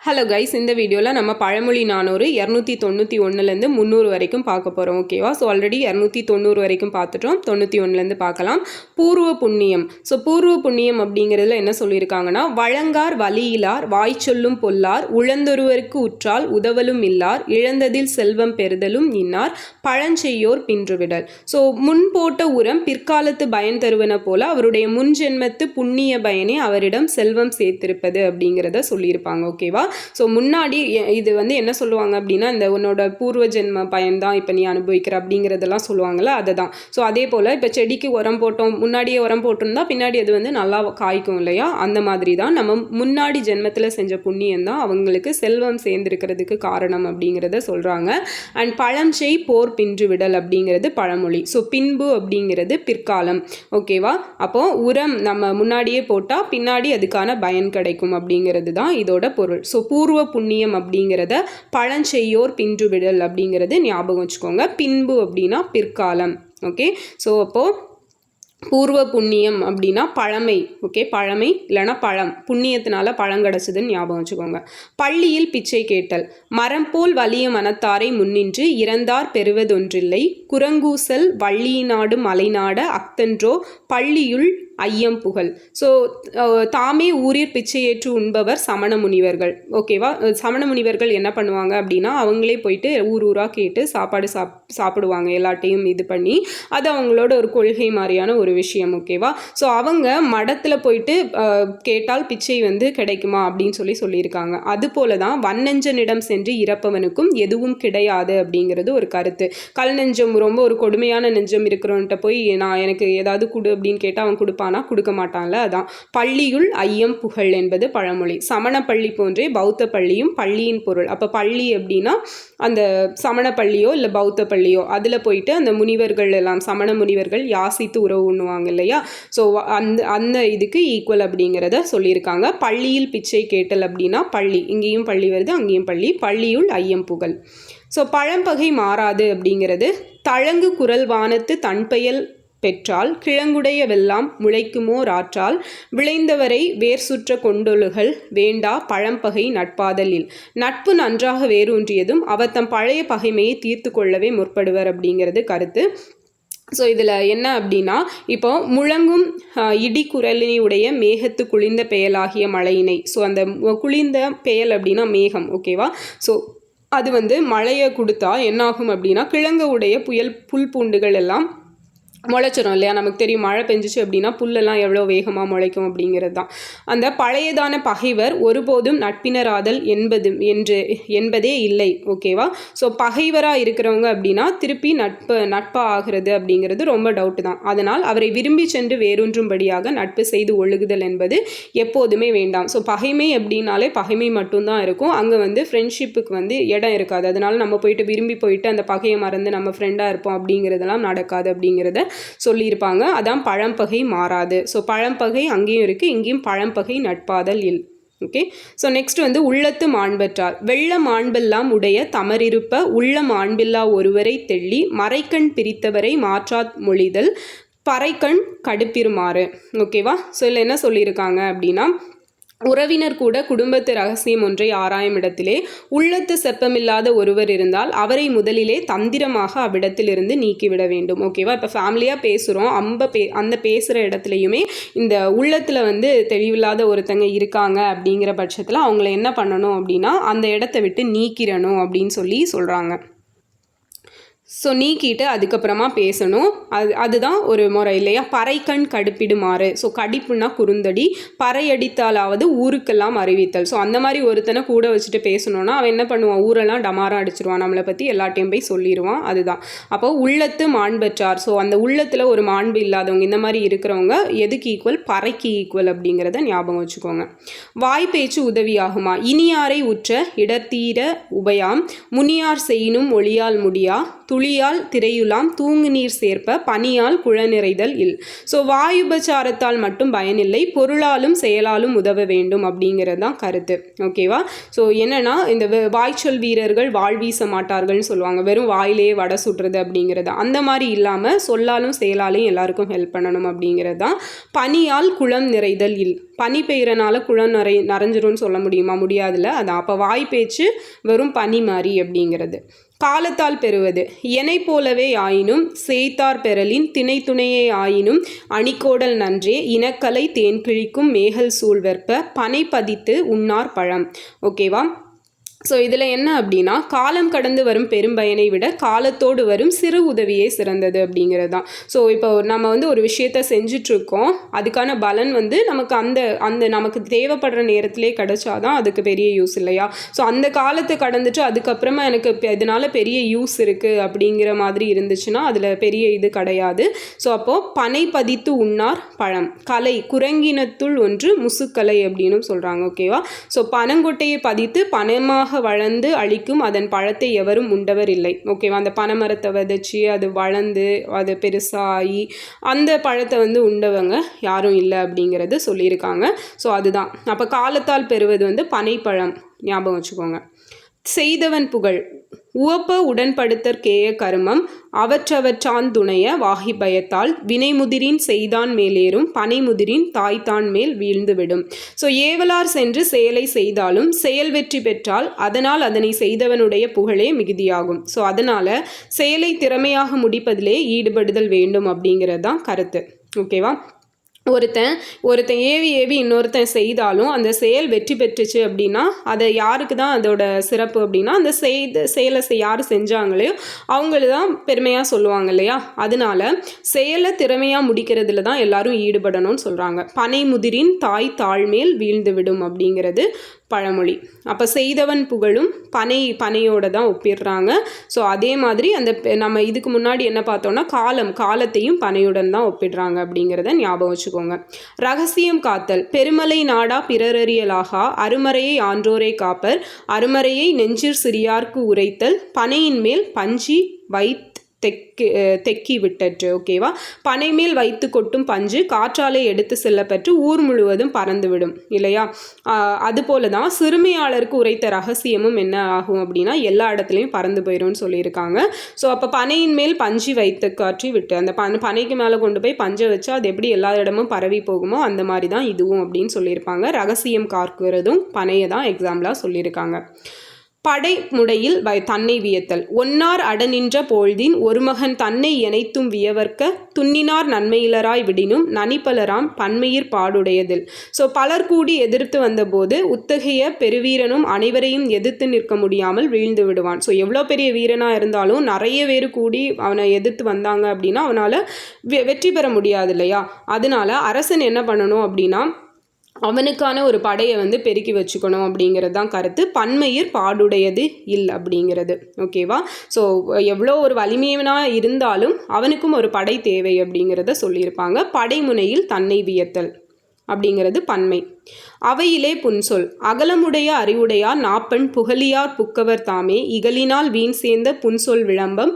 Hello guys இந்த வீடியோவில் நம்ம பழமொழி நானூறு இரநூத்தி தொண்ணூற்றி ஒன்றுலேருந்து முந்நூறு வரைக்கும் பார்க்க போகிறோம் ஓகேவா ஸோ ஆல்ரெடி இரநூத்தி தொண்ணூறு வரைக்கும் பார்த்துட்டோம் தொண்ணூற்றி ஒன்றுலேருந்து பார்க்கலாம். பூர்வ புண்ணியம். ஸோ பூர்வ புண்ணியம் அப்படிங்கிறதுல என்ன சொல்லியிருக்காங்கன்னா வழங்கார் வலியிலார் வாய் சொல்லும் பொல்லார் உழந்தொருவருக்கு உற்றால் உதவலும் இல்லார் இழந்ததில் செல்வம் பெறுதலும் இன்னார் பழஞ்செய்யோர் பின்றுவிடல். ஸோ முன் போட்ட உரம் பிற்காலத்து பயன் தருவன போல அவருடைய முன் ஜென்மத்து புண்ணிய பயனே அவரிடம் செல்வம் சேர்த்திருப்பது அப்படிங்கிறத சொல்லியிருப்பாங்க ஓகேவா ஸோ முன்னாடி இது வந்து என்ன சொல்லுவாங்க அப்படின்னா இந்த உன்னோட பூர்வ ஜென்ம பயன்தான் இப்போ நீ அனுபவிக்கிற அப்படிங்கிறதெல்லாம் சொல்லுவாங்கள்ல அதை தான் ஸோ அதே போல் இப்போ செடிக்கு உரம் போட்டோம் முன்னாடியே உரம் போட்டிருந்தா பின்னாடி அது வந்து நல்லா காய்க்கும் இல்லையா? அந்த மாதிரி தான் நம்ம முன்னாடி ஜென்மத்தில் செஞ்ச புண்ணியம் தான் அவங்களுக்கு செல்வம் சேர்ந்திருக்கிறதுக்கு காரணம் அப்படிங்கிறத சொல்கிறாங்க அண்ட் பழம் செய் போர் பின்று விடல் அப்படிங்கிறது பழமொழி. ஸோ பின்பு அப்படிங்கிறது பிற்காலம். ஓகேவா அப்போது உரம் நம்ம முன்னாடியே போட்டால் பின்னாடி அதுக்கான பயன் கிடைக்கும் அப்படிங்கிறது தான் இதோட பொருள். ஸோ ஸோ பூர்வ புண்ணியம் அப்படிங்கிறத பழஞ்செய்யோர் பின்று விடல் அப்படிங்கிறது ஞாபகம் வச்சுக்கோங்க. பின்பு அப்படின்னா பிற்காலம். ஓகே ஸோ அப்போது பூர்வ புண்ணியம் அப்படின்னா பழமை. ஓகே பழமை இல்லைன்னா பழம். புண்ணியத்தினால பழம் கிடச்சிதுன்னு ஞாபகம் வச்சுக்கோங்க. பள்ளியில் பிச்சை கேட்டல். மரம் போல் வலிய மனத்தாரை முன்னின்று இறந்தார் பெறுவதொன்றில்லை. குரங்கூசல் வள்ளியினாடு மலைநாட அக்தன்றோ பள்ளியுள் ஐயம் புகழ். ஸோ தாமே ஊரில் பிச்சையேற்று உண்பவர் சமண முனிவர்கள். ஓகேவா சமண முனிவர்கள் என்ன பண்ணுவாங்க அப்படின்னா அவங்களே போயிட்டு ஊர் ஊராக கேட்டு சாப்பாடு சாப் சாப்பிடுவாங்க எல்லாட்டையும் இது பண்ணி அது அவங்களோட ஒரு கொள்கை மாதிரியான ஒரு விஷயம். ஓகேவா ஸோ அவங்க மடத்தில் போயிட்டு கேட்டால் பிச்சை வந்து கிடைக்குமா அப்படின்னு சொல்லி சொல்லியிருக்காங்க. அதுபோல தான் வன்னெஞ்சனிடம் சென்று இறப்பவனுக்கும் எதுவும் கிடையாது அப்படிங்கிறது ஒரு கருத்து. கல் நெஞ்சம் ரொம்ப ஒரு கொடுமையான நெஞ்சம் இருக்கிறவன்ட்ட போய் நான் எனக்கு ஏதாவது கொடு அப்படின்னு கேட்டால் அவன் கொடுப்பான். கொடுக்க மாட்டான்ல அதான். பள்ளியுள் ஐயம் புகழ் என்பது பழமொழி. சமண பள்ளி போன்றே பௌத்த பள்ளியும் பள்ளியின் பொருள். அப்போ பள்ளி அப்படின்னா அந்த சமண பள்ளியோ இல்லை பௌத்த பள்ளியோ அதில் போயிட்டு அந்த முனிவர்கள் எல்லாம் சமண முனிவர்கள் யாசித்து உறவு உண்ணுவாங்க இல்லையா? ஸோ அந்த அந்த இதுக்கு ஈக்குவல் அப்படிங்கிறத சொல்லியிருக்காங்க. பள்ளியில் பிச்சை கேட்டல் அப்படின்னா பள்ளி. இங்கேயும் பள்ளி வருது அங்கேயும் பள்ளி. பள்ளியுள் ஐயம் புகழ். ஸோ பழம்பகை மாறாது அப்படிங்கிறது தழங்கு குரல் வானத்து தன்பெயல் பெற்றால் கிழங்குடைய வெல்லாம் முளைக்குமோ ராற்றால்? விளைந்தவரை வேர் சுற்ற கொண்டொழுகள் வேண்டா பழம்பகை நட்பாதலில். நட்பு நன்றாக வேரூன்றியதும் அவர் தம் பழைய பகைமையை தீர்த்து கொள்ளவே முற்படுவர் அப்படிங்கிறது கருத்து. ஸோ இதில் என்ன அப்படின்னா இப்போ முழங்கும் ஆஹ், இடி மேகத்து குளிர்ந்த பெயலாகிய மழையினை ஸோ அந்த குளிர்ந்த பெயல் அப்படின்னா மேகம் ஓகேவா ஸோ அது வந்து மழையை கொடுத்தா என்னாகும் அப்படின்னா கிழங்கு உடைய புயல் புல் பூண்டுகள் எல்லாம் முளைச்சிரும் இல்லையா? நமக்கு தெரியும் மழை பெஞ்சிச்சு அப்படின்னா புல்லெல்லாம் எவ்வளோ வேகமாக முளைக்கும் அப்படிங்கிறது தான். அந்த பழையதான பகைவர் ஒருபோதும் நட்பினராதல் என்பது என்று என்பதே இல்லை ஓகேவா ஸோ பகைவராக இருக்கிறவங்க அப்படின்னா திருப்பி நட்பு நட்பாக ஆகிறது அப்படிங்கிறது ரொம்ப டவுட்டு தான். அதனால் அவரை விரும்பி சென்று வேரூன்றும்படியாக நட்பு செய்து ஒழுகுதல் என்பது எப்போதுமே வேண்டாம். ஸோ பகைமை அப்படின்னாலே பகைமை மட்டும்தான் இருக்கும். அங்கே வந்து ஃப்ரெண்ட்ஷிப்புக்கு வந்து இடம் இருக்காது. அதனால் நம்ம போயிட்டு விரும்பி போயிட்டு அந்த பகையை மறந்து நம்ம ஃப்ரெண்டாக இருப்போம் அப்படிங்கிறதெல்லாம் நடக்காது அப்படிங்கிறத சொல்லியிருப்பாங்க. அதான் பழம்பகை மாறாது. ஸோ பழம்பகை அங்கேயும் இருக்குது இங்கேயும் பழம்பகை நட்பாதல் இல். ஓகே ஸோ நெக்ஸ்ட் வந்து உள்ளத்து மாண்பற்றார். வெள்ள மாண்பெல்லாம் உடைய தமரிருப்ப உள்ள மாண்பில்லா ஒருவரை தெள்ளி மறைக்கண் பிரித்தவரை மாற்றா மொழிதல் பறைக்கண் கடுப்பிருமாறு. ஓகேவா ஸோ இதில் என்ன சொல்லியிருக்காங்க அப்படின்னா உறவினர் கூட குடும்பத்து ரகசியம் ஒன்றை ஆராயும் இடத்திலே உள்ளத்து செப்பமில்லாத ஒருவர் இருந்தால் அவரை முதலிலே தந்திரமாக அவ்விடத்திலிருந்து நீக்கிவிட வேண்டும். ஓகேவா இப்போ ஃபேமிலியாக பேசுகிறோம் அம்ப பே அந்த பேசுகிற இடத்துலையுமே இந்த உள்ளத்தில் வந்து தெளிவில்லாத ஒருத்தங்க இருக்காங்க அப்படிங்கிற பட்சத்தில் அவங்கள என்ன பண்ணணும் அப்படின்னா அந்த இடத்த விட்டு நீக்கிடணும் அப்படின்னு சொல்லி சொல்கிறாங்க ஸோ நீக்கிட்டு அதுக்கப்புறமா பேசணும். அது அதுதான் ஒரு முறை இல்லையா? பறைக்கண் கடுப்பிடுமாறு. ஸோ கடிப்புனா குறுந்தடி. பறையடித்தாலாவது ஊருக்கெல்லாம் அறிவித்தல். ஸோ அந்த மாதிரி ஒருத்தனை கூட வச்சுட்டு பேசணும்னா அவன் என்ன பண்ணுவான்? ஊரெல்லாம் டமாரம் அடிச்சிருவான். நம்மளை பற்றி எல்லாட்டையும் போய் சொல்லிடுவான் அதுதான். அப்போ உள்ளத்து மாண்பற்றார். ஸோ அந்த உள்ளத்தில் ஒரு மாண்பு இல்லாதவங்க இந்த மாதிரி இருக்கிறவங்க எதுக்கு ஈக்குவல் பறைக்கு ஈக்குவல் அப்படிங்கிறத ஞாபகம் வச்சுக்கோங்க. வாய் பேச்சு உதவியாகுமா? இனியாரை உற்ற இடர்த்தீர உபயாம். முனியார் செய்யினும் ஒளியால் முடியா? துளியால் திரையுலாம் தூங்கு நீர் சேர்ப்ப பனியால் குழநிறைதல் இல். ஸோ வாயுபச்சாரத்தால் மட்டும் பயனில்லை பொருளாலும் செயலாலும் உதவ வேண்டும் அப்படிங்கிறது தான் கருத்து. ஓகேவா? ஸோ என்னன்னா இந்த வாய்ச்சொல் வீரர்கள் வாழ் வீச மாட்டார்கள்னு சொல்லுவாங்க. வெறும் வாயிலேயே வடை சுடுறது அப்படிங்கிறது. அந்த மாதிரி இல்லாமல் சொல்லாலும் செயலாலையும் எல்லாருக்கும் ஹெல்ப் பண்ணணும் அப்படிங்கிறது தான் பனியால் குளம் நிறைதல் இல். பனி பெய்கிறனால குளம் நிறை நிறைஞ்சிரும்னு சொல்ல முடியுமா? முடியாதுல்ல. அதான் அப்போ வாய் பேச்சு வெறும் பனி மாதிரி அப்படிங்கிறது. காலத்தால் பெறுவது. எனை போலவே ஆயினும் செய்தார் பெறலின் திணை துணையே ஆயினும் அணிக்கோடல் நன்றே இனக்கலை தேன்கிழிக்கும் மேகல் சூழ்வெற்ப பனை பதித்து உண்ணார் பழம். ஓகேவா? ஸோ இதில் என்ன அப்படின்னா காலம் கடந்து வரும் பெரும்பயனை விட காலத்தோடு வரும் சிறு உதவியே சிறந்தது அப்படிங்கிறது தான் ஸோ இப்போ நம்ம வந்து ஒரு விஷயத்த செஞ்சிட்ருக்கோம் அதுக்கான பலன் வந்து நமக்கு அந்த அந்த நமக்கு தேவைப்படுற நேரத்திலே கிடச்சாதான் அதுக்கு பெரிய யூஸ் இல்லையா? ஸோ அந்த காலத்தை கடந்துட்டு அதுக்கப்புறமா எனக்கு இதனால் பெரிய யூஸ் இருக்குது அப்படிங்கிற மாதிரி இருந்துச்சுன்னா அதில் பெரிய இது கிடையாது. ஸோ அப்போது பனை பதித்து உண்ணார் பழம் கலை குரங்கினத்துள் ஒன்று முசுக்கலை அப்படின்னு சொல்கிறாங்க ஓகேவா ஸோ பனங்கொட்டையை பதித்து பணமாக வளர்ந்து அழிக்கும் அதன் பழத்தை எவரும் உண்டவர் இல்லை ஓகேவா அந்த பனைமரத்தை விதைச்சி அது வளர்ந்து அது பெருசாகி அந்த பழத்தை வந்து உண்டவங்க யாரும் இல்லை அப்படிங்கிறது சொல்லியிருக்காங்க. ஸோ அதுதான். அப்போ காலத்தால் பெறுவது வந்து பனைப்பழம். ஞாபகம் வச்சுக்கோங்க. செய்தவன் புகழ். உவப்ப உடன்படுத்தற்கேய கருமம் அவற்றவற்றான் துணைய வாகி பயத்தால் வினைமுதிரின் செய்தான் மேலேறும் பனைமுதிரின் தாய்தான் மேல் வீழ்ந்துவிடும். ஸோ ஏவலார் சென்று செயலை செய்தாலும் செயல் வெற்றி பெற்றால் அதனால் அதனை செய்தவனுடைய புகழே மிகுதியாகும். ஸோ அதனால் செயலை திறமையாக முடிப்பதிலே ஈடுபடுதல் வேண்டும் அப்படிங்கிறது தான் கருத்து ஓகேவா ஒருத்தன் ஒருத்தன் ஏவி ஏவி இன்னொருத்தன் செய்தாலும் அந்த செயல் வெற்றி பெற்றுச்சு அப்படின்னா அதை யாருக்கு தான் அதோட சிறப்பு அப்படின்னா அந்த செய்த செயலை செய் யார் செஞ்சாங்களோ அவங்கள தான் பெருமையாக சொல்லுவாங்க இல்லையா? அதனால செயலை திறமையாக முடிக்கிறதுல தான் எல்லாரும் ஈடுபடணும்னு சொல்கிறாங்க பனை முதிரின் தாய் தாழ்மேல் வீழ்ந்து விடும் அப்படிங்கிறது பழமொழி. அப்போ செய்தவன் புகழும் பனை பனையோட தான் ஒப்பிடுறாங்க. ஸோ அதே மாதிரி அந்த நம்ம இதுக்கு முன்னாடி என்ன பார்த்தோம்னா காலம் காலத்தையும் பனையுடன் தான் ஒப்பிடுறாங்க அப்படிங்கிறத ஞாபகம் வச்சுக்கோங்க. ரகசியம் காத்தல். பெருமலை நாடா பிறரறியலாகா அருமறையை ஆன்றோரை காப்பர். அருமறையை நெஞ்சிற் சிறியார்க்கு உரைத்தல். பனையின் மேல் பஞ்சி வைத் தெக்கி தெக்கி விட்டற்று ஓகேவா பனை மேல் வைத்து கொட்டும் பஞ்சு காற்றாலை எடுத்து செல்லப்பெற்று ஊர் முழுவதும் பறந்துவிடும் இல்லையா? அதுபோல தான் சிறுமியாளருக்கு உரைத்த ரகசியமும் என்ன ஆகும் அப்படின்னா எல்லா இடத்துலையும் பறந்து போயிடும்னு சொல்லியிருக்காங்க. ஸோ அப்போ பனையின் மேல் பஞ்சு வைத்து காற்றி விட்டு அந்த பன பனைக்கு மேலே கொண்டு போய் பஞ்சை வச்சு அது எப்படி எல்லா இடமும் பரவி போகுமோ அந்த மாதிரி தான் இதுவும் அப்படின்னு சொல்லியிருப்பாங்க. ரகசியம் காக்குறதும் பனையை தான் எக்ஸாம்பிளாக சொல்லியிருக்காங்க. படை முடையில் வை தன்னை வியத்தல். ஒன்னார் அடநின்ற போழ்தின் ஒருமகன் தன்னை இணைத்தும் வியவர்க்க துண்ணினார் நன்மையிலராய் விடினும் நனிப்பலராம் பன்மையிற் பாடுடையதில். ஸோ பலர் கூடி எதிர்த்து வந்தபோது உத்தகைய பெருவீரனும் அனைவரையும் எதிர்த்து நிற்க முடியாமல் வீழ்ந்து விடுவான். ஸோ எவ்வளோ பெரிய வீரனாக இருந்தாலும் நிறைய பேர் கூடி அவனை எதிர்த்து வந்தாங்க அப்படின்னா அவனால் வெ வெற்றி பெற முடியாது இல்லையா அதனால அரசன் என்ன பண்ணணும் அப்படின்னா அவனுக்கான ஒரு படையை வந்து பெருக்கி வச்சுக்கணும் அப்படிங்கிறது தான் கருத்து. பன்மையிர் பாடுடையது இல்லை அப்படிங்கிறது. ஓகேவா ஸோ எவ்வளோ ஒரு வலிமையவனாக இருந்தாலும் அவனுக்கும் ஒரு படை தேவை அப்படிங்கிறத சொல்லியிருப்பாங்க. படைமுனையில் தன்னை வியத்தல் அப்படிங்கிறது பன்மை. அவையிலே புன்சொல் அகலமுடைய அறிவுடையார் நாப்பன் புகழியார் புக்கவர் தாமே இகலினால் வீண் சேர்ந்த புன்சொல் விளம்பம்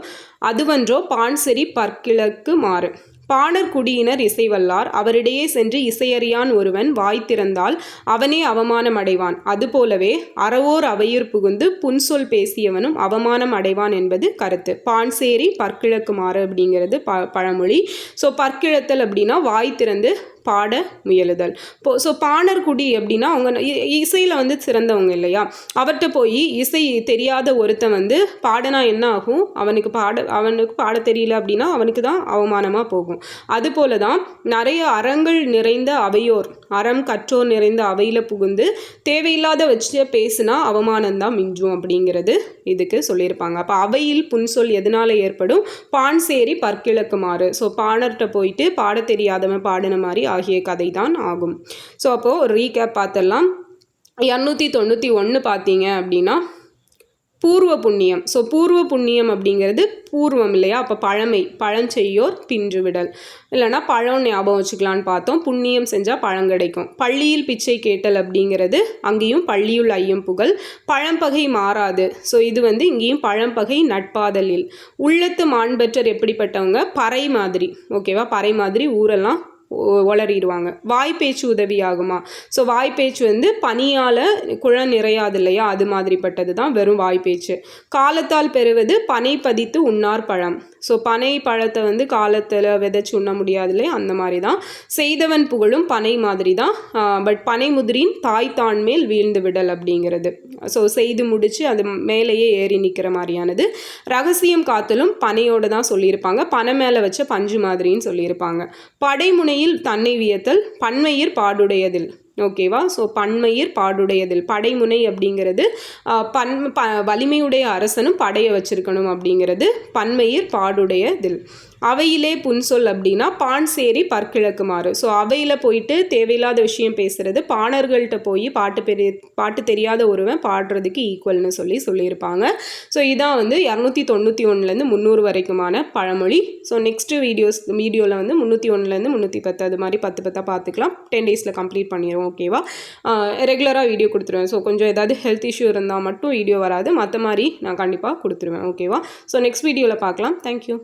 அதுவன்றோ பான்செறி பற்கிழக்கு மாறு. பாணர் குடியினர் இசைவல்லார். அவரிடையே சென்று இசையறியான் ஒருவன் வாய் திறந்தால் அவனே அவமானம் அடைவான். அதுபோலவே அறவோர் அவையூர் புகுந்து புன்சொல் பேசியவனும் அவமானம் அடைவான் என்பது கருத்து. பான்சேரி பற்கிழக்குமாறு அப்படிங்கிறது ப பழமொழி. ஸோ பற்கிழத்தல் அப்படின்னா வாய் திறந்து பாட முயலுதல். இப்போ ஸோ பாணர்குடி அப்படின்னா அவங்க இசையில் வந்து சிறந்தவங்க இல்லையா? அவர்கிட்ட போய் இசை தெரியாத ஒருத்தன் வந்து பாடனா என்ன ஆகும்? அவனுக்கு பாட அவனுக்கு பாட தெரியல அப்படின்னா அவனுக்கு தான் அவமானமாக போகும். அதுபோல தான் நிறைய அறங்கள் நிறைந்த அவையோர் அறம் கற்றோர் நிறைந்த அவையில் புகுந்து தேவையில்லாத வச்சு பேசுனா அவமானம்தான் மிஞ்சும் அப்படிங்கிறது இதுக்கு சொல்லியிருப்பாங்க. அப்போ அவையில் புன்சொல் எதனால் ஏற்படும்? பான் சேரி பற்கிழக்குமாறு. ஸோ பாணர்கிட்ட போயிட்டு பாட தெரியாதவன் பாடின மாதிரி ஆகிய கதை தான் ஆகும். ஸோ அப்போது ரீகேப் பார்த்துடலாம் இரநூத்தி தொண்ணூற்றி ஒன்று பார்த்தீங்க அப்படின்னா பூர்வ புண்ணியம். ஸோ பூர்வ புண்ணியம் அப்படிங்கிறது பூர்வம் இல்லையா? அப்போ பழமை பழஞ்செய்யோர் பின்று விடல் இல்லைன்னா பழம் ஞாபகம் வச்சுக்கலான்னு பார்த்தோம். புண்ணியம் செஞ்சால் பழம் கிடைக்கும். பள்ளியில் பிச்சை கேட்டல் அப்படிங்கிறது அங்கேயும் பள்ளியுள் ஐயம் புகழ். பழம்பகை மாறாது. ஸோ இது வந்து இங்கேயும் பழம்பகை நட்பாதலில். உள்ளத்து மாண்பற்றர் எப்படிப்பட்டவங்க? பறை மாதிரி. ஓகேவா பறை மாதிரி ஊரெல்லாம் உளறிடுவாங்க வாய்ப்பேச்சு உதவி ஆகுமா ஸோ வாய்ப்பேச்சு வந்து பனியால் குழல் நிறையாது இல்லையா? அது மாதிரிப்பட்டது தான் வெறும் வாய்ப்பேச்சு. காலத்தால் பெறுவது பனை பதித்து உண்ணார் பழம். ஸோ பனை பழத்தை வந்து காலத்தில் விதைச்சு உண்ண முடியாது இல்லையா? அந்த மாதிரி தான். செய்தவன் புகழும் பனை மாதிரி தான். பட் பனை முதிரின் தாய் தான் மேல் வீழ்ந்து விடல் அப்படிங்கிறது. ஸோ செய்து முடித்து அது மேலேயே ஏறி நிற்கிற மாதிரியானது. ரகசியம் காத்தலும் பனையோடு தான் சொல்லியிருப்பாங்க. பனை மேலே வச்ச பஞ்சு மாதிரின்னு சொல்லியிருப்பாங்க. படைமுனையில் தன்னை வியத்தல் பன்மையிர் பாடுடையதில். ஓகேவா? ஸோ பன்மையிர் பாடுடையதில். படைமுனை அப்படிங்கிறது பன் ப வலிமையுடைய அரசனும் படையை வச்சிருக்கணும் அப்படிங்கிறது பன்மையிர் பாடுடையதில். அவையிலே புன்சொல் அப்படின்னா பான் சேரி பற்கிழக்குமாறு ஸோ அவையில் போயிட்டு தேவையில்லாத விஷயம் பேசுகிறது பாணர்கள்ட்ட போய் பாட்டு பெரிய பாட்டு தெரியாத ஒருவன் பாடுறதுக்கு ஈக்குவல்னு சொல்லி சொல்லியிருப்பாங்க. ஸோ இதான் வந்து இரநூத்தி தொண்ணூற்றி ஒன்றுலேருந்து முந்நூறு வரைக்குமான பழமொழி. ஸோ நெக்ஸ்ட்டு வீடியோஸ் வீடியோவில் வந்து முந்நூற்றி ஒன்றுலேருந்து முந்நூற்றி பத்து அது மாதிரி பத்து பத்தாக பார்த்துக்கலாம். டென் டேஸில் கம்ப்ளீட் பண்ணிடுவோம் ஓகேவா ரெகுலராக வீடியோ கொடுத்துருவேன். ஸோ கொஞ்சம் ஏதாவது ஹெல்த் இஷ்யூ இருந்தால் மட்டும் வீடியோ வராது. மற்ற மாதிரி நான் கண்டிப்பாக கொடுத்துருவேன் ஓகேவா ஸோ நெக்ஸ்ட் வீடியோவில் பார்க்கலாம். தேங்க்யூ